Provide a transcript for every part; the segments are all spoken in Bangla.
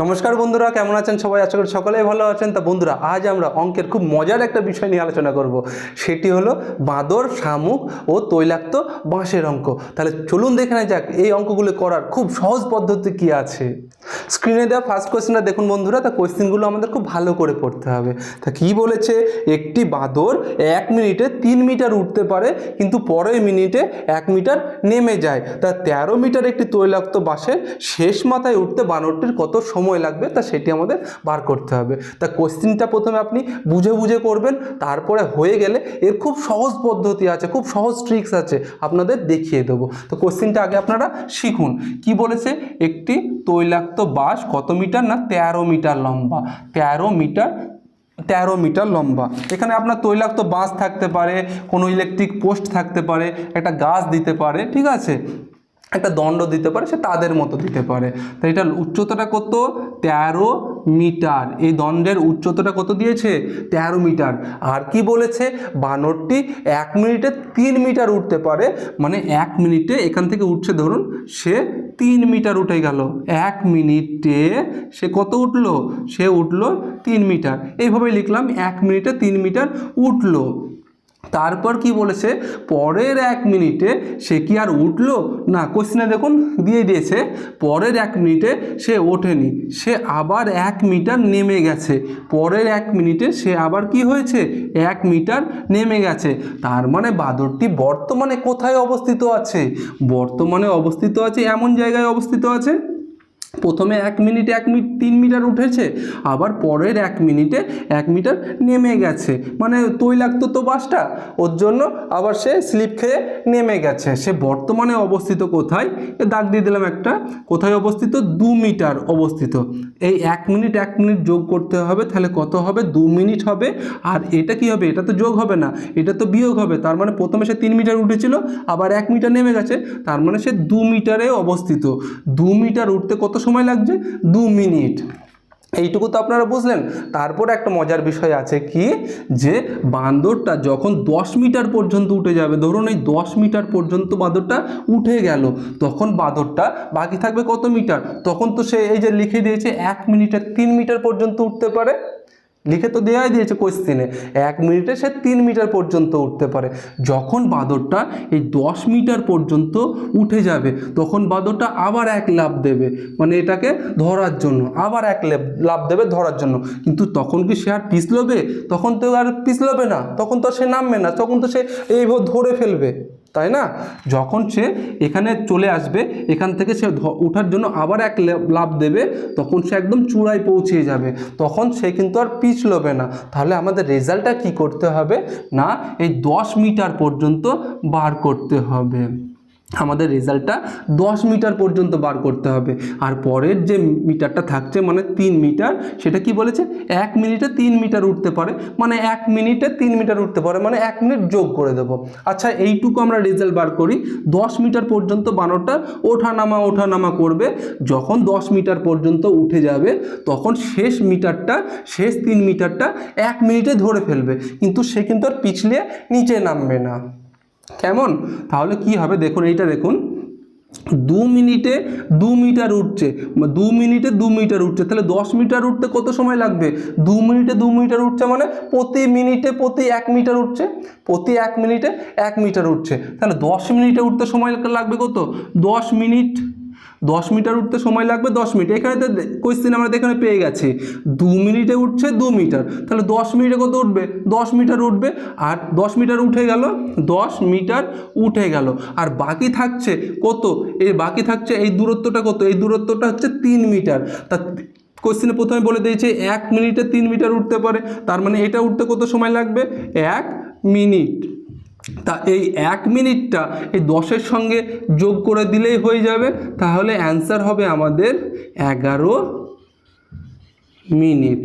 নমস্কার বন্ধুরা, কেমন আছেন সবাই? আশা করি সকলেই ভালো আছেন। তা বন্ধুরা, আজ আমরা অঙ্কের খুব মজার একটা বিষয় নিয়ে আলোচনা করব। সেটি হলো বাঁদর, শামুক ও তৈলাক্ত বাঁশের অঙ্ক। তাহলে চলুন দেখে নেওয়া যাক, এই অঙ্কগুলো করার খুব সহজ পদ্ধতি কি আছে? স্ক্রিনে দেওয়া ফার্স্ট কোয়েশ্চেনটা দেখুন বন্ধুরা, তা কোয়েশ্চেনগুলো আমাদের খুব ভালো করে পড়তে হবে। তা কি বলেছে? একটি বাঁদর এক মিনিটে তিন মিটার উঠতে পারে, কিন্তু পরের মিনিটে এক মিটার নেমে যায়। তা তেরো মিটার একটি তৈলাক্ত বাঁশের শেষ মাথায় উঠতে বানরটির কত সময় লাগবে, তা সেটি আমাদের বার করতে হবে। তা কোশ্চিনটা প্রথমে আপনি বুঝে বুঝে করবেন, তারপরে হয়ে গেলে এর খুব সহজ পদ্ধতি আছে, খুব সহজ ট্রিক্স আছে, আপনাদের দেখিয়ে দেবো। তো কোশ্চিনটা আগে আপনারা শিখুন। কি বলেছে? একটি তৈলাক্ত বাস কত মিটার না তেরো মিটার লম্বা? তেরো মিটার তেরো মিটার লম্বা। এখানে আপনার তৈলাক্ত বাঁশ থাকতে পারে, কোনো ইলেকট্রিক পোস্ট থাকতে পারে, একটা গাছ দিতে পারে, ঠিক আছে? একটা দণ্ড দিতে পারে, সে তাদের মতো দিতে পারে। তো এটার উচ্চতাটা কত? তেরো মিটার। এই দণ্ডের উচ্চতাটা কত দিয়েছে? তেরো মিটার। আর কি বলেছে? বানরটি এক মিনিটে তিন মিটার উঠতে পারে। মানে এক মিনিটে এখান থেকে উঠছে, ধরুন, সে তিন মিটার উঠে গেল। এক মিনিটে সে কত উঠল? সে উঠল তিন মিটার। এইভাবে লিখলাম, এক মিনিটে তিন মিটার উঠল। তারপর কি বলেছে? পরের এক মিনিটে সে কি আর উঠল? না কোশ্চেনে দেখুন, দিয়ে দিয়েছে, পরের এক মিনিটে সে ওঠেনি, সে আবার এক মিটার নেমে গেছে, পরের এক মিনিটে সে আবার কি হয়েছে? এক মিটার নেমে গেছে, তার মানে বাদরটি বর্তমানে কোথায় অবস্থিত আছে? বর্তমানে অবস্থিত আছে, এমন জায়গায় অবস্থিত আছে প্রথমে এক মিনিটে, এক মিনিট, তিন মিটার উঠেছে, আবার পরের এক মিনিটে এক মিটার নেমে গেছে। মানে তৈলাক্ত তো বাসটা, ওর জন্য আবার সে স্লিপ খেয়ে নেমে গেছে। সে বর্তমানে অবস্থিত কোথায়? এ দাগ দিয়ে দিলাম একটা। কোথায় অবস্থিত? দু মিটার অবস্থিত। এই এক মিনিট এক মিনিট যোগ করতে হবে, তাহলে কত হবে? দু মিনিট হবে। আর এটা কি হবে? এটা তো যোগ হবে না। এটা তো বিয়োগ হবে। তার মানে প্রথমে সে তিন মিটার উঠেছিল, আবার এক মিটার নেমে গেছে। তার মানে সে দু মিটারে অবস্থিত। দু মিটার উঠতে কত সময় লাগছে? দু মিনিট। এইটুকু তো আপনারা বুঝলেন। তারপর একটা মজার বিষয় আছে কি? যে বান্দরটা যখন দশ মিটার পর্যন্ত উঠে যাবে, ধরুন এই দশ মিটার পর্যন্ত বাঁদরটা উঠে গেল, তখন বাঁদরটা বাকি থাকবে কত মিটার? তখন তো সে এই যে লিখে দিয়েছে, এক মিনিটের তিন মিটার পর্যন্ত উঠতে পারে। লিখে তো দেওয়াই দিয়েছে কোশ্চিনে এক মিনিটে সে তিন মিটার পর্যন্ত উঠতে পারে। যখন বাঁদরটা এই দশ মিটার পর্যন্ত উঠে যাবে, তখন বাঁদরটা আবার এক লাভ দেবে। মানে এটাকে ধরার জন্য, আবার এক লাভ দেবে ধরার জন্য। কিন্তু তখন কি সে আর পিছলবে? তখন তো আর পিছলবে না। তখন তো সে নামবে না। তখন তো সে এইভাবে ধরে ফেলবে। তাই না? যখন সে এখানে চলে আসবে, এখান থেকে সে ওঠার জন্য আবার এক লাভ দেবে, তখন সে একদম চূড়ায় পৌঁছে যাবে। তখন সে কিন্তু আর পিছলবে না। তাহলে আমাদের রেজাল্টটা কি করতে হবে? না, এই দশ মিটার পর্যন্ত বার করতে হবে। আমাদের রেজাল্টটা দশ মিটার পর্যন্ত বার করতে হবে। আর পরের যে মিটারটা থাকছে মানে তিন মিটার, সেটা কি বলেছে? এক মিনিটে তিন মিটার উঠতে পারে। মানে এক মিনিটে তিন মিটার উঠতে পারে। মানে এক মিনিট যোগ করে দেবো। আচ্ছা এইটুকু আমরা রেজাল্ট বার করি। দশ মিটার পর্যন্ত বানরটা ওঠানামা ওঠানামা করবে। যখন দশ মিটার পর্যন্ত উঠে যাবে, তখন শেষ মিটারটা, শেষ তিন মিটারটা এক মিনিটে ধরে ফেলবে। কিন্তু সে কিন্তু আর পিছলে নিচে নামবে না। কেমন? তাহলে কি হবে? দেখুন, এইটা দেখুন। দু মিনিটে দু মিটার উঠছে। দু মিনিটে দু মিটার উঠছে। তাহলে দশ মিটার উঠতে কত সময় লাগবে? দু মিনিটে দু মিটার উঠছে মানে প্রতি মিনিটে প্রতি এক মিটার উঠছে। প্রতি এক মিনিটে এক মিটার উঠছে। তাহলে দশ মিনিটে উঠতে সময় লাগবে কত? দশ মিনিট দশ মিটার উঠতে সময় লাগবে, দশ মিনিট। এখানে তো কোয়েশ্চেন আমরা এখানে পেয়ে গেছি। দু মিনিটে উঠছে দু মিটার। তাহলে দশ মিনিটে কত উঠবে? দশ মিটার উঠবে। আর দশ মিটার উঠে গেল, দশ মিটার উঠে গেল। আর বাকি থাকছে কত? এই বাকি থাকছে এই দূরত্বটা কত? এই দূরত্বটা হচ্ছে তিন মিটার। তা কোশ্চেনে প্রথমে বলে দিয়েছে, এক মিনিটে তিন মিটার উঠতে পারে। তার মানে এটা উঠতে কত সময় লাগবে? এক মিনিট। তা এই এক মিনিটটা এই দশের সঙ্গে যোগ করে দিলেই হয়ে যাবে। তাহলে অ্যান্সার হবে আমাদের এগারো মিনিট।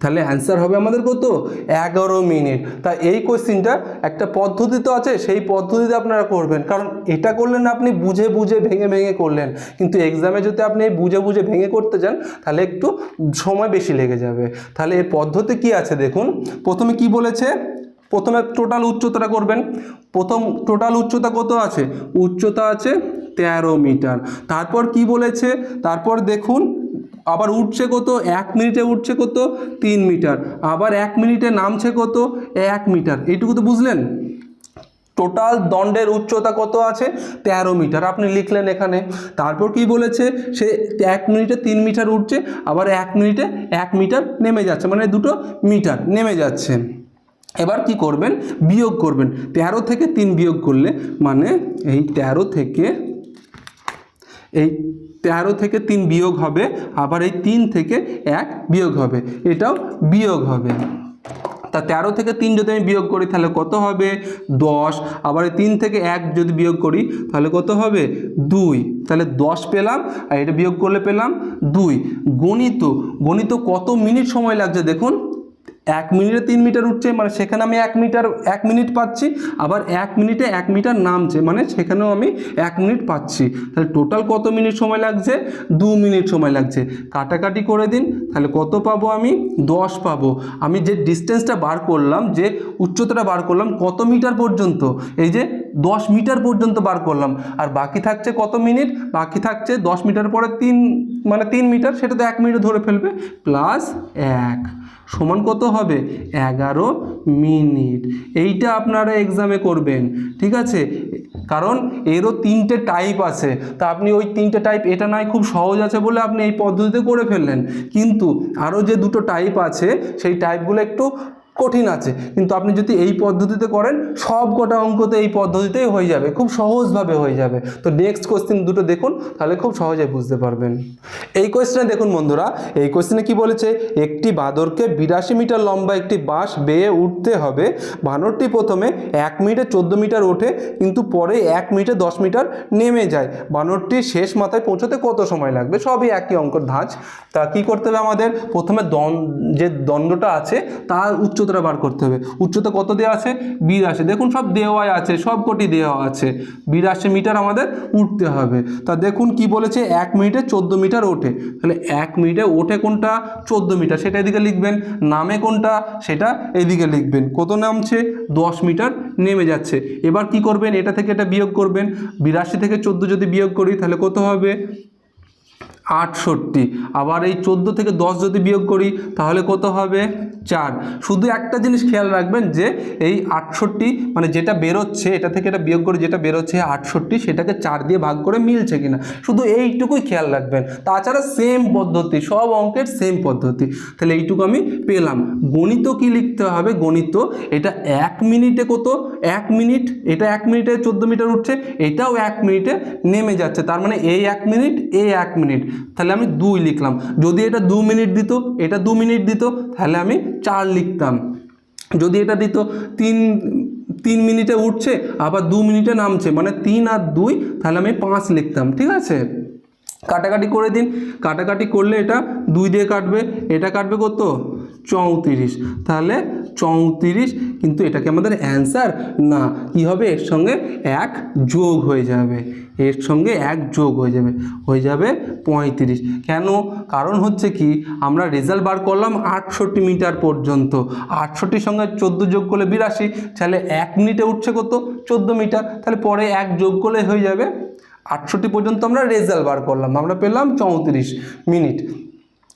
তাহলে অ্যান্সার হবে আমাদের কত? এগারো মিনিট। তা এই কোশ্চিনটা একটা পদ্ধতি তো আছে, সেই পদ্ধতিতে আপনারা করবেন। কারণ এটা করলেন আপনি বুঝে বুঝে ভেঙে ভেঙে করলেন। কিন্তু এক্সামে যদি আপনি বুঝে বুঝে ভেঙে করতে যান, তাহলে একটু সময় বেশি লেগে যাবে। তাহলে এর পদ্ধতি কি আছে দেখুন। প্রথমে কি বলেছে? প্রথমে টোটাল উচ্চতাটা করবেন। প্রথম টোটাল উচ্চতা কত আছে? উচ্চতা আছে তেরো মিটার। তারপর কি বলেছে? তারপর দেখুন, আবার উঠছে কত? এক মিনিটে উঠছে কত? তিন মিটার। আবার এক মিনিটে নামছে কত? এক মিটার। এইটুকু তো বুঝলেন? টোটাল দণ্ডের উচ্চতা কত আছে? তেরো মিটার। আপনি লিখলেন এখানে। তারপর কি বলেছে? সে এক মিনিটে তিন মিটার উঠছে, আবার এক মিনিটে এক মিটার নেমে যাচ্ছে। মানে দুটো মিটার নেমে যাচ্ছে। এবার কি করবেন? বিয়োগ করবেন। তেরো থেকে তিন বিয়োগ করলে মানে এই তেরো থেকে এই তেরো থেকে তিন বিয়োগ হবে, আবার এই তিন থেকে এক বিয়োগ হবে। এটাও বিয়োগ হবে। তা তেরো থেকে তিন যদি আমি বিয়োগ করি, তাহলে কত হবে? দশ। আবার এই তিন থেকে এক যদি বিয়োগ করি, তাহলে কত হবে? দুই। তাহলে দশ পেলাম, আর এটা বিয়োগ করলে পেলাম দুই। গণিত গণিত কত মিনিট সময় লাগছে দেখুন? এক মিনিটে তিন মিটার উঠছে মানে সেখানে আমি এক মিটার, এক মিনিট পাচ্ছি, আবার এক মিনিটে এক মিটার নামছে মানে সেখানেও আমি এক মিনিট পাচ্ছি। তাহলে টোটাল কত মিনিট সময় লাগছে? দু মিনিট সময় লাগছে। কাটাকাটি করে দিন, তাহলে কত পাবো আমি? দশ পাবো। আমি যে ডিস্টেন্সটা বার করলাম, যে উচ্চতাটা বার করলাম, কত মিটার পর্যন্ত? এই যে দশ মিটার পর্যন্ত বার করলাম। আর বাকি থাকছে কত মিনিট? বাকি থাকছে দশ মিটার পরে তিন মানে তিন মিটার, সেটা তো এক মিনিট ধরে ফেলবে। প্লাস এক, সমান কত হবে? এগারো মিনিট। এইটা আপনারা এক্সামে করবেন, ঠিক আছে? কারণ এরও তিনটে টাইপ আছে। তা আপনি ওই তিনটে টাইপ এটা নয়, খুব সহজ আছে বলে আপনি এই পদ্ধতিতে করে ফেললেন। কিন্তু আরও যে দুটো টাইপ আছে, সেই টাইপগুলো একটু কঠিন আছে। কিন্তু আপনি যদি এই পদ্ধতিতে করেন, সব কটা অঙ্কতে এই পদ্ধতিতেই হয়ে যাবে, খুব সহজভাবে হয়ে যাবে। তো নেক্সট কোশ্চেন দুটো দেখুন, তাহলে খুব সহজে বুঝতে পারবেন। এই কোয়েশ্চেনে দেখুন বন্ধুরা, এই কোয়েশ্চেনে কি বলেছে? একটি বাঁদরকে বিরাশি মিটার লম্বা একটি বাঁশ বেয়ে উঠতে হবে। বানরটি প্রথমে এক মিনিটে চোদ্দ মিটার ওঠে, কিন্তু পরে এক মিনিটে দশ মিটার নেমে যায়। বানরটি শেষ মাথায় পৌঁছতে কত সময় লাগবে? সবই একই অঙ্কর ধাঁচ। তা কি করতে হবে আমাদের? প্রথমে দন যে দণ্ডটা আছে, তার উচ্চতাটা বার করতে হবে। উচ্চতা কত দেওয়া আছে? বিরাশি। দেখুন, সব দেওয়াই আছে, সব কোটি দেওয়া আছে। বিরাশি মিটার আমাদের উঠতে হবে। তা দেখুন কি বলেছে, এক মিনিটে চোদ্দ মিটার ওঠে। তাহলে এক মিনিটে ওঠে কোনটা? চোদ্দ মিটার। সেটা এদিকে লিখবেন। নামে কোনটা? সেটা এদিকে লিখবেন। কত নামছে? দশ মিটার নেমে যাচ্ছে। এবার কি করবেন? এটা থেকে এটা বিয়োগ করবেন। বিরাশি থেকে চোদ্দ যদি বিয়োগ করি, তাহলে কত হবে? আটষট্টি। আবার এই চোদ্দ থেকে দশ যদি বিয়োগ করি, তাহলে কত হবে? চার। শুধু একটা জিনিস খেয়াল রাখবেন যে এই আটষট্টি মানে যেটা বেরোচ্ছে, এটা থেকে এটা বিয়োগ করে যেটা বেরোচ্ছে আটষট্টি, সেটাকে চার দিয়ে ভাগ করে মিলছে কিনা। শুধু এইটুকুই খেয়াল রাখবেন। তাছাড়া সেম পদ্ধতি, সব অঙ্কের সেম পদ্ধতি। তাহলে এইটুকু আমি পেলাম। গণিত কি লিখতে হবে? গণিত, এটা এক মিনিটে কত? এক মিনিট। এটা এক মিনিটে চোদ্দ মিটার উঠছে, এটাও এক মিনিটে নেমে যাচ্ছে। তার মানে এই এক মিনিট, এই এক মিনিট। তাহলে আমি দুই লিখলাম। যদি এটা দু মিনিট দিত, এটা দু মিনিট দিত, তাহলে আমি চার লিখতাম। যদি এটা দিত তিন তিন মিনিটে উঠছে, আবার দু মিনিটে নামছে মানে তিন আর দুই, তাহলে আমি পাঁচ লিখতাম, ঠিক আছে? কাটাকাটি করে দিন। কাটাকাটি করলে এটা দুই দিয়ে কাটবে, এটা কাটবে কত? চৌত্রিশ। তাহলে চৌত্রিশ, কিন্তু এটাকে আমাদের অ্যান্সার না। কি হবে? এর সঙ্গে এক যোগ হয়ে যাবে। এর সঙ্গে এক যোগ হয়ে যাবে। হয়ে যাবে পঁয়ত্রিশ। কেন? কারণ হচ্ছে কি, আমরা রেজাল্ট বার করলাম আটষট্টি মিটার পর্যন্ত। আটষট্টির সঙ্গে চোদ্দ যোগ করলে বিরাশি, তাহলে এক মিনিটে উঠছে কত? চোদ্দ মিটার। তাহলে পরে এক যোগ করলে হয়ে যাবে আটষট্টি পর্যন্ত আমরা রেজাল্ট বার করলাম। আমরা পেলাম চৌত্রিশ মিনিট।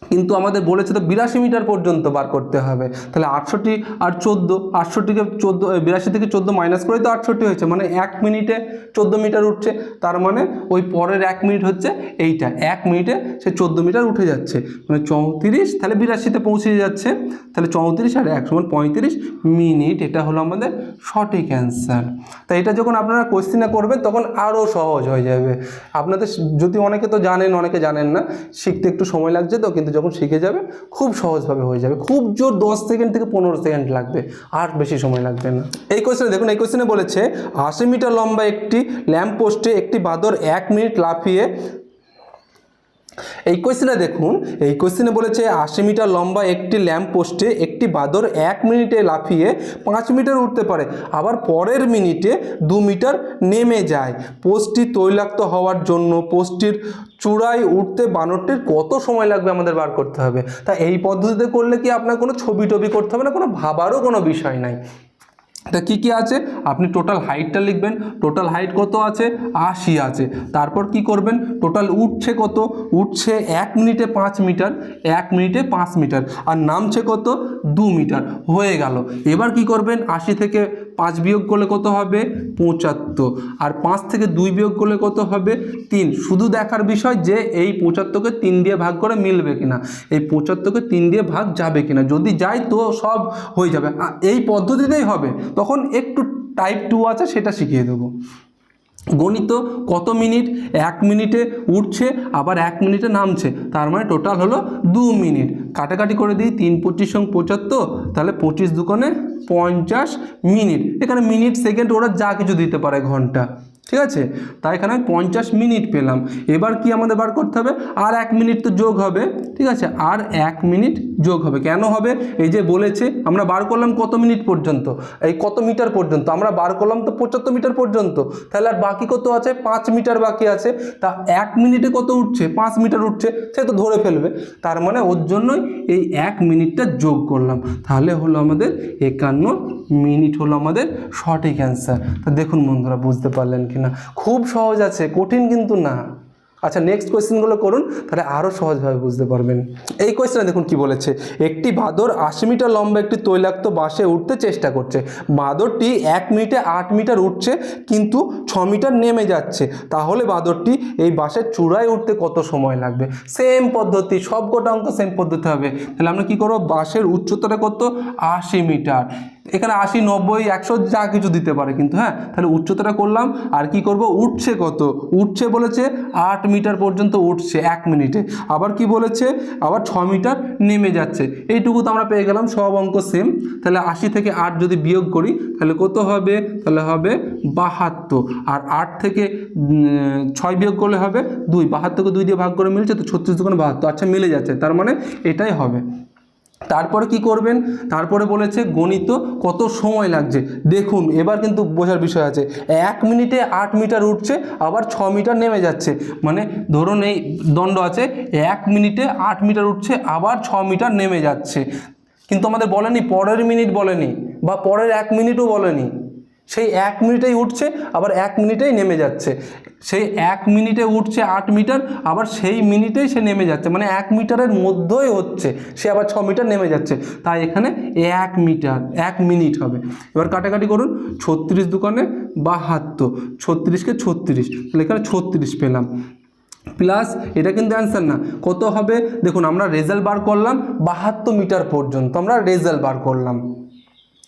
কিন্তু আমাদের বলেছে তো বিরাশি মিটার পর্যন্ত বার করতে হবে। তাহলে আটষট্টি আর চোদ্দ, আটষট্টিকে চোদ্দ বিরাশি থেকে চোদ্দ মাইনাস করেই তো আটষট্টি হয়েছে। মানে এক মিনিটে চোদ্দ মিটার উঠছে। তার মানে ওই পরের এক মিনিট হচ্ছে এইটা। এক মিনিটে সে চোদ্দ মিটার উঠে যাচ্ছে। মানে চৌত্রিশ, তাহলে বিরাশিতে পৌঁছে যাচ্ছে। তাহলে চৌত্রিশ আর এক সমান পঁয়ত্রিশ মিনিট। এটা হলো আমাদের সঠিক অ্যান্সার তাই এটা যখন আপনারা কোশ্চিনে করবেন, তখন আরও সহজ হয়ে যাবে। আপনাদের যদি অনেকে তো জানেন, অনেকে জানেন না, শিখতে একটু সময় লাগছে তো, কিন্তু যখন শিখে যাবে, খুব সহজভাবে হয়ে যাবে। খুব জোর দশ সেকেন্ড থেকে পনেরো সেকেন্ড লাগবে, আর বেশি সময় লাগবে না। এই কোয়েশনে দেখুন, এই কোয়েশনে বলেছে, আশি মিটার লম্বা একটি ল্যাম্প পোস্টে একটি বাদর এক মিনিট লাফিয়ে এই কোশ্চেনে দেখুন, এই কোশ্চেনে বলেছে, আশি মিটার লম্বা একটি ল্যাম্প পোস্টে একটি বাদর এক মিনিটে লাফিয়ে পাঁচ মিটার উঠতে পারে, আবার পরের মিনিটে দু মিটার নেমে যায়। পোস্টটি তৈলাক্ত হওয়ার জন্য পোস্টটির চূড়ায় উঠতে বানরটির কত সময় লাগবে আমাদের বার করতে হবে? তা এই পদ্ধতিতে করলে কি আপনার কোনো ছবি টবি করতে হবে না? কোনো ভাবারও কোনো বিষয় নাই। তা কী কী আছে? আপনি টোটাল হাইটটা লিখবেন টোটাল হাইট কত আছে? আশি আছে। তারপর কি করবেন? টোটাল উঠছে কত? উঠছে এক মিনিটে পাঁচ মিটার, এক মিনিটে পাঁচ মিটার। আর নামছে কত? দু মিটার। হয়ে গেল। এবার কি করবেন? আশি থেকে পাঁচ বিয়োগ করলে কত হবে? পঁচাত্তর। আর পাঁচ থেকে দুই বিয়োগ করলে কত হবে? তিন। শুধু দেখার বিষয় যে এই পঁচাত্তরকে তিন দিয়ে ভাগ করে মিলবে কিনা। এই পঁচাত্তরকে তিন দিয়ে ভাগ যাবে কিনা। যদি যায় তো সব হয়ে যাবে। এই পদ্ধতিতেই হবে। তখন একটু টাইপ টু আছে, সেটা শিখিয়ে দেবো। গণিত কত মিনিট? এক মিনিটে উঠছে, আবার এক মিনিটে নামছে। তার মানে টোটাল হলো দু মিনিট। কাটাকাটি করে দিই, তিন পঁচিশ সং পঁচাত্তর, তাহলে পঁচিশ দুকোণে পঞ্চাশ মিনিট। এখানে মিনিট, সেকেন্ড, ওরা যা কিছু দিতে পারে ঘণ্টা। ঠিক আছে? তাই এখানে আমি পঞ্চাশ মিনিট পেলাম। এবার কি আমাদের বার করতে হবে? আর এক মিনিট তো যোগ হবে। ঠিক আছে? আর এক মিনিট যোগ হবে। কেন হবে? এই যে বলেছে, আমরা বার করলাম কত মিনিট পর্যন্ত? এই কত মিটার পর্যন্ত? আমরা বার করলাম তো পঁচাত্তর মিটার পর্যন্ত। তাহলে আর বাকি কত আছে? পাঁচ মিটার বাকি আছে। তা এক মিনিটে কত উঠছে? পাঁচ মিটার উঠছে। সে তো ধরে ফেলবে। তার মানে ওর জন্যই এই এক মিনিটটা যোগ করলাম। তাহলে হলো আমাদের একান্ন মিনিট হলো আমাদের সঠিক অ্যান্সার তা দেখুন বন্ধুরা, বুঝতে পারলেন কি না। খুব সহজ আছে, কঠিন কিন্তু না। আচ্ছা নেক্সট কোয়েশ্চেনগুলো করুন, তাহলে আরও সহজভাবে বুঝতে পারবেন। এই কোয়েশ্চেনে দেখুন কি বলেছে, একটি বাদর আশি মিটার লম্বা একটি তৈলাক্ত বাসে উঠতে চেষ্টা করছে। বাদরটি এক মিনিটে আট মিটার উঠছে, কিন্তু ছ মিটার নেমে যাচ্ছে। তাহলে বাদরটি এই বাসের চূড়ায় উঠতে কত সময় লাগবে? সেম পদ্ধতি সব কটা অঙ্ক সেম পদ্ধতি হবে। তাহলে আমরা কি করব? বাসের উচ্চতাটা কত? আশি মিটার। এখানে আশি, নব্বই, একশো যা কিছু দিতে পারে কিন্তু হ্যাঁ? তাহলে উচ্চতাটা করলাম, আর কি করব? উঠছে কত? উঠছে বলেছে আট মিটার পর্যন্ত উঠছে এক মিনিটে। আবার কি বলেছে? আবার ছ মিটার নেমে যাচ্ছে। এইটুকু তো আমরা পেয়ে গেলাম, সব অঙ্ক সেম তাহলে আশি থেকে আট যদি বিয়োগ করি, তাহলে কত হবে? তাহলে হবে বাহাত্তর। আর আট থেকে ছয় বিয়োগ করলে হবে দুই। বাহাত্তরকে দুই দিয়ে ভাগ করে মিলছে, তো ছত্রিশ দোকানে বাহাত্তর। আচ্ছা মিলে যাচ্ছে। তার মানে এটাই হবে। তারপরে কি করবেন? তারপরে বলেছে গণিত কত সময় লাগছে? দেখুন, এবার কিন্তু বোঝার বিষয় আছে। এক মিনিটে আট মিটার উঠছে, আবার ছ মিটার নেমে যাচ্ছে। মানে ধরুন এই দণ্ড আছে, এক মিনিটে আট মিটার উঠছে, আবার ছ মিটার নেমে যাচ্ছে। কিন্তু আমাদের বলেনি, পরের মিনিট বলেনি, বা পরের এক মিনিটও বলেনি। সেই এক মিনিটেই উঠছে, আবার এক মিনিটেই নেমে যাচ্ছে। সেই এক মিনিটে উঠছে আট মিটার, আবার সেই মিনিটেই সে নেমে যাচ্ছে। মানে এক মিটারের মধ্যেই হচ্ছে, সে আবার ছ মিটার নেমে যাচ্ছে। তাই এখানে এক মিটার, এক মিনিট হবে। এবার কাটাকাটি করুন, ছত্রিশ দোকানে বাহাত্তর, ছত্রিশকে ছত্রিশ, তাহলে এখানে ছত্রিশ পেলাম। প্লাস এটা কিন্তু অ্যান্সার না, কত হবে? দেখুন, আমরা রেজাল্ট বার করলাম বাহাত্তর মিটার পর্যন্ত, আমরা রেজাল্ট বার করলাম।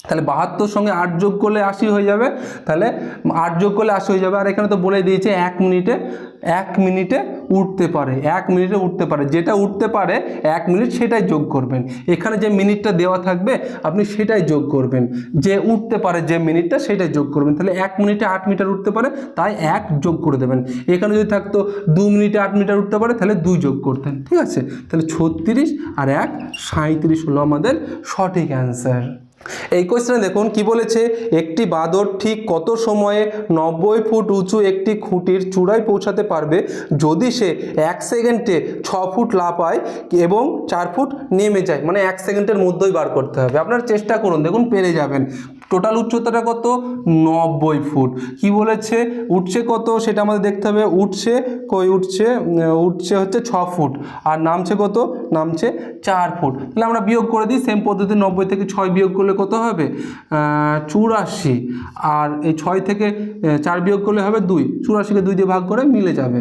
তাহলে বাহাত্তর সঙ্গে আট যোগ করলে আশি হয়ে যাবে। তাহলে আট যোগ করলে আশি হয়ে যাবে। আর এখানে তো বলে দিয়েছে, এক মিনিটে এক মিনিটে উঠতে পারে, এক মিনিটে উঠতে পারে। যেটা উঠতে পারে, এক মিনিট সেটাই যোগ করবেন। এখানে যে মিনিটটা দেওয়া থাকবে, আপনি সেটাই যোগ করবেন। যে উঠতে পারে যে মিনিটটা, সেটাই যোগ করবেন। তাহলে এক মিনিটে আট মিটার উঠতে পারে, তাই এক যোগ করে দেবেন। এখানে যদি থাকতো দু মিনিটে আট মিটার উঠতে পারে, তাহলে দুই যোগ করতেন। ঠিক আছে? তাহলে ছত্রিশ আর এক সাঁত্রিশ হলো আমাদের সঠিক অ্যান্সার। এই কোয়েশ্চেনে দেখুন কি বলেছে, একটি বাঁদর ঠিক কত সময়ে নব্বই ফুট উঁচু একটি খুঁটির চূড়ায় পৌঁছাতে পারবে? যদি সে এক সেকেন্ডে ছ ফুট লাফায় এবং চার ফুট নেমে যায় মানে এক সেকেন্ডের মধ্যেই বার করতে হবে। আপনার চেষ্টা করুন, দেখুন পেরে যাবেন। টোটাল উচ্চতাটা কত? নব্বই ফুট। কি বলেছে? উঠছে কত? সেটা আমাদের দেখতে হবে। উঠছে কই উঠছে? উঠছে হচ্ছে ছ ফুট। আর নামছে কত? নামছে চার ফুট। তাহলে আমরা বিয়োগ করে দিই। সেম পদ্ধতি নব্বই থেকে ছয় বিয়োগ করলে কত হবে? চুরাশি। আর এই ছয় থেকে চার বিয়োগ করলে হবে দুই। চুরাশিকে দুই দিয়ে ভাগ করে মিলে যাবে।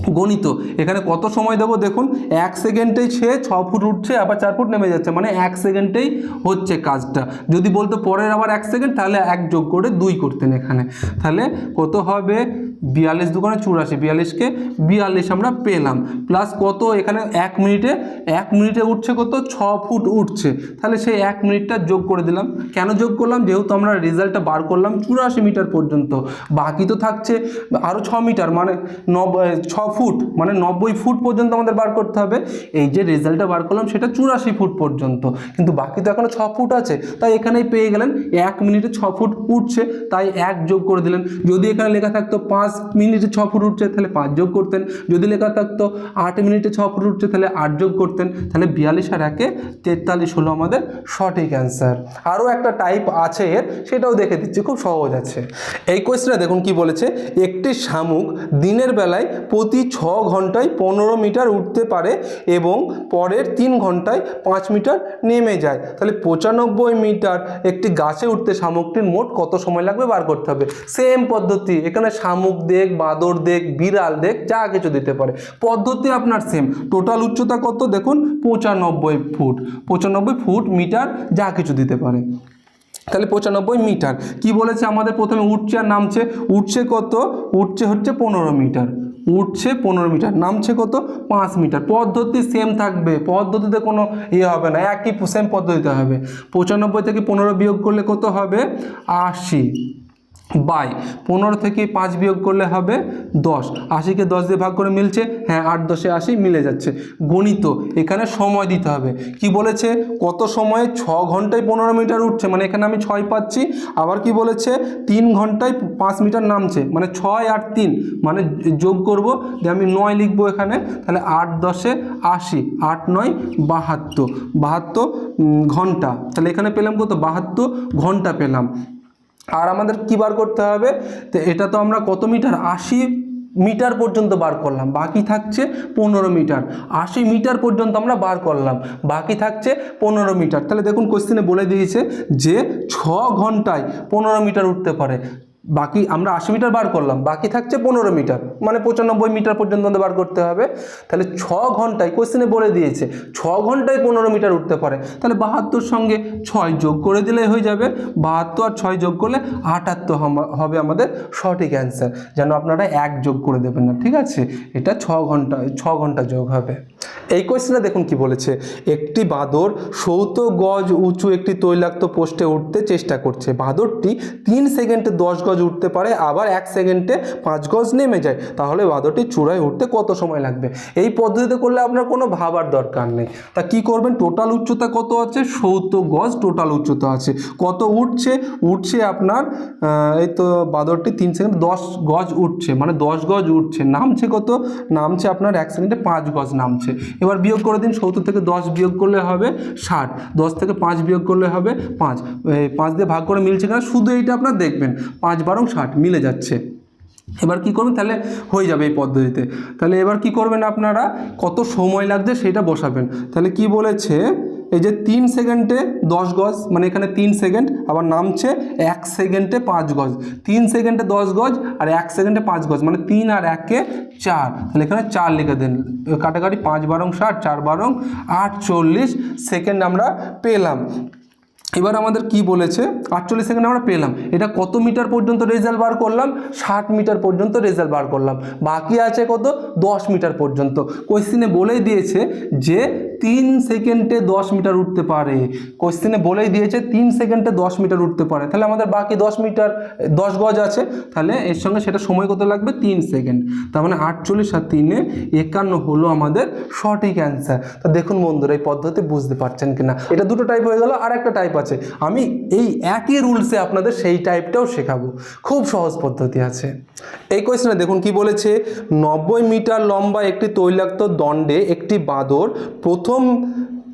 গণিত। এখানে কত সময় দেবো দেখুন? এক সেকেন্ডেই সে ছ ফুট উঠছে, আবার চার ফুট নেমে যাচ্ছে। মানে এক সেকেন্ডেই হচ্ছে কাজটা। যদি বলতো পরের আবার এক সেকেন্ড, তাহলে এক যোগ করে দুই করতেন এখানে। তাহলে কত হবে? বিয়াল্লিশ দোকানে চুরাশি। বিয়াল্লিশকে বিয়াল্লিশ আমরা পেলাম। প্লাস কত? এখানে এক মিনিটে এক মিনিটে উঠছে কত? ছ ফুট উঠছে। তাহলে সেই এক মিনিটটা যোগ করে দিলাম। কেন যোগ করলাম? যেহেতু আমরা রেজাল্টটা বার করলাম চুরাশি মিটার পর্যন্ত। বাকি তো থাকছে আরও ছ মিটার। মানে নব ছ ফুট মানে নব্বই ফুট পর্যন্ত আমাদের বার করতে হবে। এই যে রেজাল্টটা বার করলাম সেটা চুরাশি ফুট পর্যন্ত। কিন্তু বাকি তো এখনও ছ ফুট আছে। তাই এখানেই পেয়ে গেলেন, এক মিনিটে ছ ফুট উঠছে, তাই এক যোগ করে দিলেন। যদি এখানে লেখা থাকতো পাঁচ মিনিটে ছ ফুট উঠছে, তাহলে পাঁচ যোগ করতেন। যদি লেখা থাকতো আট মিনিটে ছ ফুট উঠছে, তাহলে আট যোগ করতেন। তাহলে বিয়াল্লিশ আর একে তেতাল্লিশ হলো আমাদের সঠিক অ্যান্সার আরও একটা টাইপ আছে এর, সেটাও দেখে দিচ্ছি, খুব সহজ আছে। এই কোয়েশ্চেনে দেখুন কি বলেছে, একটি শামুক দিনের বেলায় প্রতি ছ ঘন্টায় পনেরো মিটার উঠতে পারে এবং পরের তিন ঘন্টায় পাঁচ মিটার নেমে যায়। তাহলে পঁচানব্বই মিটার একটি গাছে উঠতে শামুকটির মোট কত সময় লাগবে বার করতে হবে? সেম পদ্ধতি। এখানে শামুক দেখ, বাঁদর দেখ, বিড়াল দেখ, যা কিছু দিতে পারে। পদ্ধতি আপনার সেম টোটাল উচ্চতা কত? দেখুন, পঁচানব্বই ফুট। পঁচানব্বই ফুট, মিটার, যা কিছু দিতে পারে। তাহলে পঁচানব্বই মিটার। কি বলেছে আমাদের প্রথমে? উঠছে আর নামছে। উঠছে কত? উঠছে হচ্ছে পনেরো মিটার। উঠছে পনেরো মিটার, নামছে কত? পাঁচ মিটার। পদ্ধতি সেম থাকবে, পদ্ধতিতে কোনো ইয়ে হবে না, একই সেম পদ্ধতিতে হবে। পঁচানব্বই থেকে পনেরো বিয়োগ করলে কত হবে? আশি। বাই। পনেরো থেকে পাঁচ বিয়োগ করলে হবে দশ। আশিকে দশ দিয়ে ভাগ করে মিলছে হ্যাঁ আট দশে আশি মিলে যাচ্ছে। গণিত, এখানে সময় দিতে হবে। কি বলেছে? কত সময়ে ছ ঘন্টায় পনেরো মিটার উঠছে? মানে এখানে আমি ছয় পাচ্ছি, আবার কি বলেছে? তিন ঘন্টায় পাঁচ মিটার নামছে মানে ছয় আর তিন মানে যোগ করব যে আমি নয় লিখব এখানে, তাহলে আট দশে আশি, আট নয় বাহাত্তর বাহাত্তর ঘণ্টা। তাহলে এখানে পেলাম কত? বাহাত্তর ঘণ্টা পেলাম। আর আমাদের কী বার করতে হবে? তো এটা তো আমরা কত মিটার? আশি মিটার পর্যন্ত বার করলাম। বাকি থাকছে পনেরো মিটার। আশি মিটার পর্যন্ত আমরা বার করলাম। বাকি থাকছে পনেরো মিটার। তাহলে দেখুন কোশ্চেনে বলে দিয়েছে যে ছ ঘন্টায় পনেরো মিটার উঠতে পারে। বাকি আমরা আশি মিটার বার করলাম, বাকি থাকছে পনেরো মিটার মানে পঁচানব্বই মিটার পর্যন্ত আমাদের বার করতে হবে। তাহলে ছ ঘন্টায় কোশ্চেনে বলে দিয়েছে, ছ ঘন্টায় পনেরো মিটার উঠতে পারে। তাহলে বাহাত্তর সঙ্গে ছয় যোগ করে দিলেই হয়ে যাবে, বাহাত্তর আর ছয় যোগ করলে আটাত্তর হবে আমাদের সঠিক অ্যান্সার যেন আপনারা এক যোগ করে দেবেন না, ঠিক আছে? এটা ছ ঘণ্টা ছ ঘণ্টা যোগ হবে। এই কোয়েশ্চেনে দেখুন কি বলেছে, একটি বাঁদর সৌত গজ উঁচু একটি তৈলাক্ত পোস্টে উঠতে চেষ্টা করছে। বাঁদরটি তিন সেকেন্ডে দশ গজ উঠতে পারে, আবার এক সেকেন্ডে পাঁচ গজ নেমে যায়। তাহলে বাঁদরটি চূড়ায় উঠতে কত সময় লাগবে? এই পদ্ধতিতে করলে আপনার কোনো ভাবার দরকার নেই। তা কি করবেন? টোটাল উচ্চতা কত আছে? সৌত গজ টোটাল উচ্চতা আছে। কত উঠছে? উঠছে আপনার এই তো বাঁদরটি তিন সেকেন্ড দশ গজ উঠছে। মানে দশ গজ উঠছে। নামছে কত? নামছে আপনার এক সেকেন্ডে পাঁচ গজ নামছে। এবার বিয়োগ করে দিন, সত্তর থেকে দশ বিয়োগ করলে হবে ষাট, দশ থেকে পাঁচ বিয়োগ করলে হবে পাঁচ। পাঁচ দিয়ে ভাগ করে মিলছে কিনা? শুধু এইটা আপনার দেখবেন, পাঁচ বারং ষাট, মিলে যাচ্ছে। এবার কি করবেন? তাহলে হয়ে যাবে এই পদ্ধতিতে। তাহলে এবার কি করবেন আপনারা? কত সময় লাগছে সেটা বসাবেন। তাহলে কি বলেছে? এই যে তিন সেকেন্ডে দশ গজ মানে এখানে তিন সেকেন্ড, আবার নামছে এক সেকেন্ডে পাঁচ গজ। তিন সেকেন্ডে দশ গজ আর এক সেকেন্ডে পাঁচ গজ মানে তিন আর একে চার। তাহলে এখানে চার লিখে দেন। কাটাকাটি পাঁচ বারং ষাট, চার বারং আট চল্লিশ সেকেন্ড আমরা পেলাম। এবার আমাদের কি বলেছে? আটচল্লিশ সেকেন্ড আমরা পেলাম। এটা কত মিটার পর্যন্ত রেজাল্ট বার করলাম? ষাট মিটার পর্যন্ত রেজাল্ট বার করলাম। বাকি আছে কত? দশ মিটার পর্যন্ত। কোশ্চিনে বলেই দিয়েছে যে তিন সেকেন্ডে দশ মিটার উঠতে পারে। কোশ্চিনে বলেই দিয়েছে তিন সেকেন্ডে দশ মিটার উঠতে পারে। তাহলে আমাদের বাকি দশ মিটার, দশ গজ আছে। তাহলে এর সঙ্গে সেটা সময় কত লাগবে? তিন সেকেন্ড। তার মানে আটচল্লিশ আর তিনে একান্ন হলো আমাদের সঠিক অ্যান্সার তা দেখুন বন্ধুরা, এই পদ্ধতি বুঝতে পারছেন কিনা? এটা দুটো টাইপ হয়ে গেল আর একটা টাইপ আছে। আমি এই একই রুলসে আপনাদের সেই টাইপটাও শেখাবো। খুব সহজ পদ্ধতি আছে। এই কোয়েশ্চেনে দেখুন কি বলেছে, নব্বই মিটার লম্বা একটি তৈলাক্ত দণ্ডে একটি বাঁদর প্রথম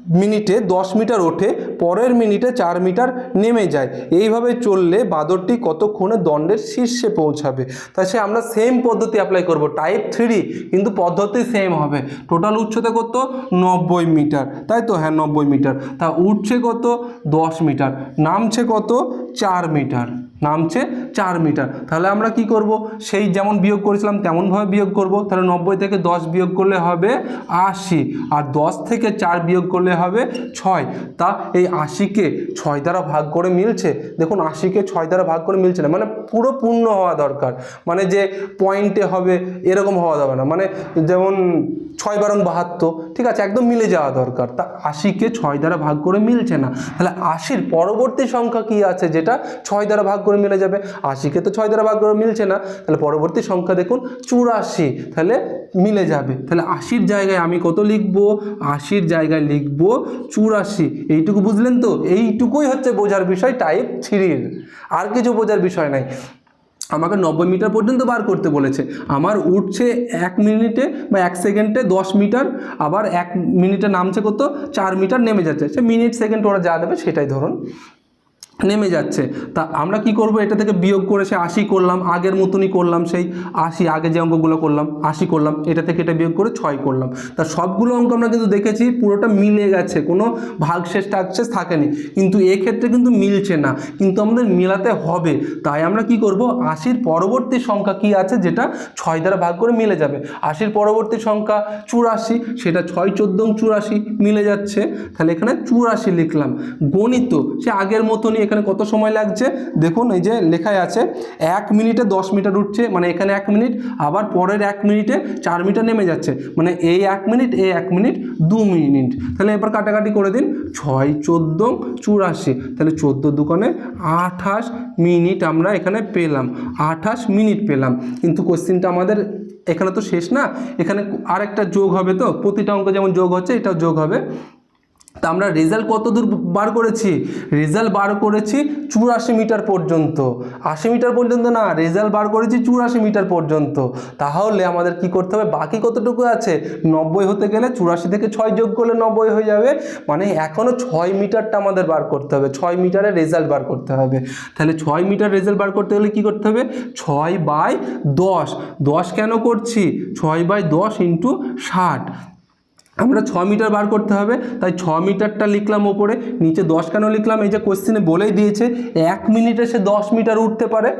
মিনিটে দশ মিটার ওঠে, পরের মিনিটে চার মিটার নেমে যায়। এইভাবে চললে বাঁদরটি কতক্ষণে দণ্ডের শীর্ষে পৌঁছাবে? তা সে আমরা সেম পদ্ধতি অ্যাপ্লাই করব। টাইপ থ্রি কিন্তু পদ্ধতি সেম হবে। টোটাল উচ্চতা কত? নব্বই মিটার। তাই তো? হ্যাঁ নব্বই মিটার। তা উঠছে কত? দশ মিটার। নামছে কত? চার মিটার। নামছে চার মিটার। তাহলে আমরা কি করব? সেই যেমন বিয়োগ করেছিলাম, তেমনভাবে বিয়োগ করব। তাহলে নব্বই থেকে দশ বিয়োগ করলে হবে আশি। আর দশ থেকে চার বিয়োগ করলে হবে ছয়। তা এই আশিকে ছয় দ্বারা ভাগ করে মিলছে? দেখুন, আশিকে ছয় দ্বারা ভাগ করে মিলছে না। মানে পুরো পূর্ণ হওয়া দরকার। মানে যে পয়েন্টে হবে, এরকম হওয়া যাবে না। মানে যেমন ছয় বারং বাহাত্তর, ঠিক আছে, একদম মিলে যাওয়া দরকার। তা আশিকে ছয় দ্বারা ভাগ করে মিলছে না। তাহলে আশির পরবর্তী সংখ্যা কি আছে? যেটা ছয় দ্বারা ভাগ করে মিলে যাবে। আশিকে তো ছয় দ্বারা ভাগ করে মিলছে না। তাহলে পরবর্তী সংখ্যা দেখুন চুরাশি। তাহলে মিলে যাবে। তাহলে আশির জায়গায় আমি কত লিখব? আশির জায়গায় লিখব চুরাশি। এইটুকু বুঝলেন তো? এইটুকুই হচ্ছে বোঝার বিষয় টাইপ থ্রির। আর কিছু বোঝার বিষয় নাই। আমাকে নব্বই মিটার পর্যন্ত বার করতে বলেছে। আমার উঠছে এক মিনিটে বা এক সেকেন্ডে দশ মিটার। আবার এক মিনিটে নামছে কত? চার মিটার নেমে যাচ্ছে। সে মিনিট, সেকেন্ড ওরা যা দেবে সেটাই ধরুন। নেমে যাচ্ছে। তা আমরা কি করব? এটা থেকে বিয়োগ করে সে আশি করলাম, আগের মতনই করলাম সেই আশি, আগে যে অঙ্কগুলো করলাম, আশি করলাম, এটা থেকে এটা বিয়োগ করে ছয় করলাম। তা সবগুলো অঙ্ক আমরা কিন্তু দেখেছি, পুরোটা মিলে গেছে, কোনো ভাগশেষ টাগশেষ থাকেনি। কিন্তু এক্ষেত্রে কিন্তু মিলছে না, কিন্তু আমাদের মেলাতে হবে। তাই আমরা কি করব? আশির পরবর্তী সংখ্যা কি আছে? যেটা ছয় দ্বারা ভাগ করে মিলে যাবে। আশির পরবর্তী সংখ্যা চুরাশি, সেটা ছয় চোদ্দ চুরাশি মিলে যাচ্ছে। তাহলে এখানে চুরাশি লিখলাম। গণিত, সে আগের মতনই এখানে কত সময় লাগছে? দেখুন, এই যে লেখায় আছে, এক মিনিটে দশ মিটার উঠছে মানে এখানে এক মিনিট, আবার পরের এক মিনিটে চার মিটার নেমে যাচ্ছে মানে এই এক মিনিট, এই এক মিনিট, দু মিনিট। তাহলে এবার কাটাকাটি করে দিন, ছয়, চোদ্দ, চুরাশি, তাহলে চোদ্দ দোকানে আঠাশ মিনিট আমরা এখানে পেলাম, আঠাশ মিনিট পেলাম। কিন্তু কোশ্চিনটা আমাদের এখানে তো শেষ না, এখানে আরেকটা যোগ হবে তো, প্রতিটা অঙ্ক যেমন যোগ হচ্ছে, এটাও যোগ হবে। তা আমরা রেজাল্ট কত দূর বার করেছি? রেজাল্ট বার করেছি চুরাশি মিটার পর্যন্ত। আশি মিটার পর্যন্ত না রেজাল্ট বার করেছি চুরাশি মিটার পর্যন্ত। তাহলে আমাদের কি করতে হবে? বাকি কতটুকু আছে? নব্বই হতে গেলে চুরাশি থেকে ছয় যোগ করলে নব্বই হয়ে যাবে। মানে এখনও ছয় মিটারটা আমাদের বার করতে হবে। ছয় মিটারের রেজাল্ট বার করতে হবে। তাহলে ছয় মিটার রেজাল্ট বার করতে হলে কি করতে হবে? ছয় বাই দশ। দশ কেন করছি? ছয় বাই দশ ইন্টু ষাট। আমরা ছ মিটার বার করতে হবে, তাই ছ মিটারটা লিখলাম ওপরে, নিচে দশ কেন লিখলাম? এই যে কোশ্চেনে বলেই দিয়েছে, এক মিনিটে সে দশ মিটার উঠতে পারে,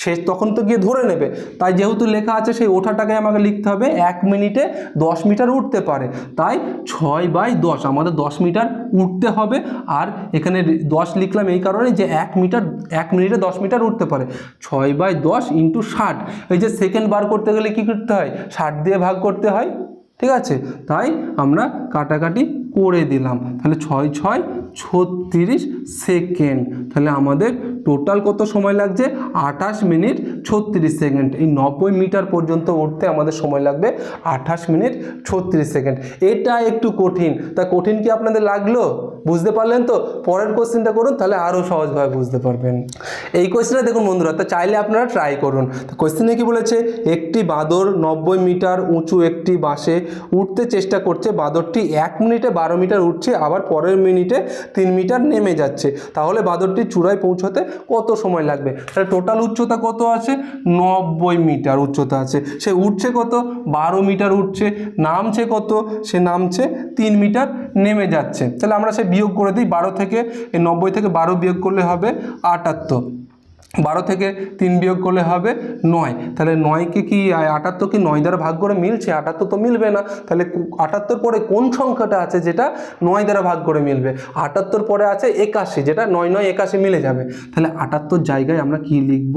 সে তখন তো গিয়ে ধরে নেবে। তাই যেহেতু লেখা আছে, সেই ওঠাটাকে আমাকে লিখতে হবে, এক মিনিটে দশ মিটার উঠতে পারে। তাই ছয় বাই দশ, আমাদের দশ মিটার উঠতে হবে, আর এখানে দশ লিখলাম এই কারণে যে এক মিটার, এক মিনিটে দশ মিটার উঠতে পারে। ছয় বাই দশ ইন্টু ষাট, এই যে সেকেন্ড বার করতে গেলে কী করতে হয়? ষাট দিয়ে ভাগ করতে হয়। ঠিক আছে? তাই আমরা কাটাকাটি করে দিলাম। তাহলে ছয় ছয়, ছত্রিশ সেকেন্ড। তাহলে আমাদের টোটাল কত সময় লাগছে? আঠাশ মিনিট ছত্রিশ সেকেন্ড। এই নব্বই মিটার পর্যন্ত উঠতে আমাদের সময় লাগবে আঠাশ মিনিট ছত্রিশ সেকেন্ড। এটা একটু কঠিন। তা কঠিন কি আপনাদের লাগল? বুঝতে পারলেন তো? পরের কোশ্চেনটা করুন, তাহলে আরও সহজভাবে বুঝতে পারবেন। এই কোশ্চেনটা দেখুন বন্ধুরা, তা চাইলে আপনারা ট্রাই করুন। তো কোশ্চেনে কি বলেছে? একটি বাঁদর নব্বই মিটার উঁচু একটি বাঁশে উঠতে চেষ্টা করছে। বাঁদরটি এক মিনিটে বারো মিটার উঠছে, আবার পরের মিনিটে তিন মিটার নেমে যাচ্ছে। তাহলে বাঁদরটি চূড়ায় পৌঁছতে কত সময় লাগবে? তাহলে টোটাল উচ্চতা কত আছে? নব্বই মিটার উচ্চতা আছে। সে উঠছে কত? বারো মিটার উঠছে। নামছে কত? সে নামছে তিন মিটার নেমে যাচ্ছে। তাহলে আমরা সে বিয়োগ করে দিই, বারো থেকে নব্বই থেকে বারো বিয়োগ করলে হবে আটাত্তর। বারো থেকে তিন বিয়োগ করলে হবে নয়। তাহলে নয়কে কি আটাত্তর কি নয় দ্বারা ভাগ করে মিলছে? আটাত্তর তো মিলবে না। তাহলে আটাত্তর পরে কোন সংখ্যাটা আছে যেটা নয় দ্বারা ভাগ করে মিলবে? আটাত্তর পরে আছে একাশি, যেটা নয় নয় একাশি মিলে যাবে। তাহলে আটাত্তর জায়গায় আমরা কি লিখব?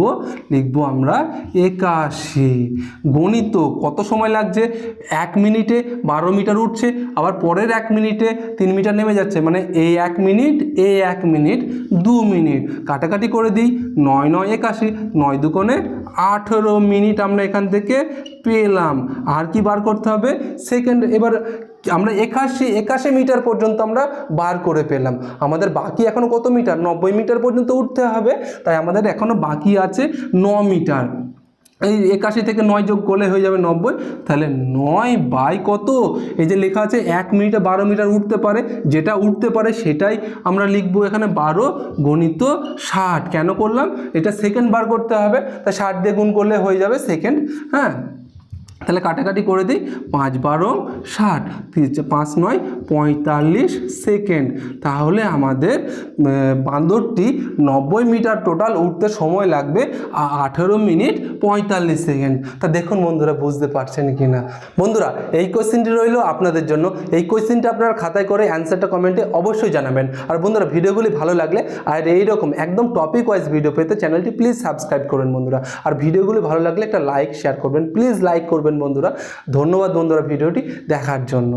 লিখব আমরা একাশি। গণিত, কত সময় লাগছে? এক মিনিটে বারো মিটার উঠছে, আবার পরের এক মিনিটে তিন মিটার নেমে যাচ্ছে। মানে এই এক মিনিট এই এক মিনিট, দু মিনিট। কাটাকাটি করে দিই, নয় নয় নয় একাশি, নয় দুকোণে আঠেরো মিনিট আমরা এখান থেকে পেলাম। আর কি বার করতে হবে? সেকেন্ড এবার আমরা একাশি একাশি মিটার পর্যন্ত আমরা বার করে পেলাম। আমাদের বাকি এখনও কত মিটার? নব্বই মিটার পর্যন্ত উঠতে হবে। তাই আমাদের এখনও বাকি আছে ন মিটার। এই একাশি থেকে নয় যোগ করলে হয়ে যাবে নব্বই। তাহলে নয় বাই কত? এই যে লেখা আছে এক মিনিটে বারো মিটার উঠতে পারে, যেটা উঠতে পারে সেটাই আমরা লিখব এখানে বারো গণিত ষাট। কেন করলাম? এটা সেকেন্ড বার করতে হবে, তা ষাট দিয়ে গুণ করলে হয়ে যাবে সেকেন্ড হ্যাঁ? তাহলে কাটাকাটি করে দিই, পাঁচ বারো ষাট পাঁচ নয়, পঁয়তাল্লিশ সেকেন্ড। তাহলে আমাদের বান্দরটি নব্বই মিটার টোটাল উঠতে সময় লাগবে আঠেরো মিনিট পঁয়তাল্লিশ সেকেন্ড। তা দেখুন বন্ধুরা, বুঝতে পারছেন কি না বন্ধুরা, এই কোয়েশ্চেনটি রইল আপনাদের জন্য। এই কোশ্চেনটা আপনারা খাতায় করে অ্যান্সারটা কমেন্টে অবশ্যই জানাবেন। আর বন্ধুরা, ভিডিওগুলি ভালো লাগলে, আর এইরকম একদম টপিক ওয়াইজ ভিডিও পেতে চ্যানেলটি প্লিজ সাবস্ক্রাইব করবেন বন্ধুরা। আর ভিডিওগুলি ভালো লাগলে একটা লাইক, শেয়ার করবেন। প্লিজ লাইক করবেন বন্ধুরা। ধন্যবাদ বন্ধুরা ভিডিওটি দেখার জন্য।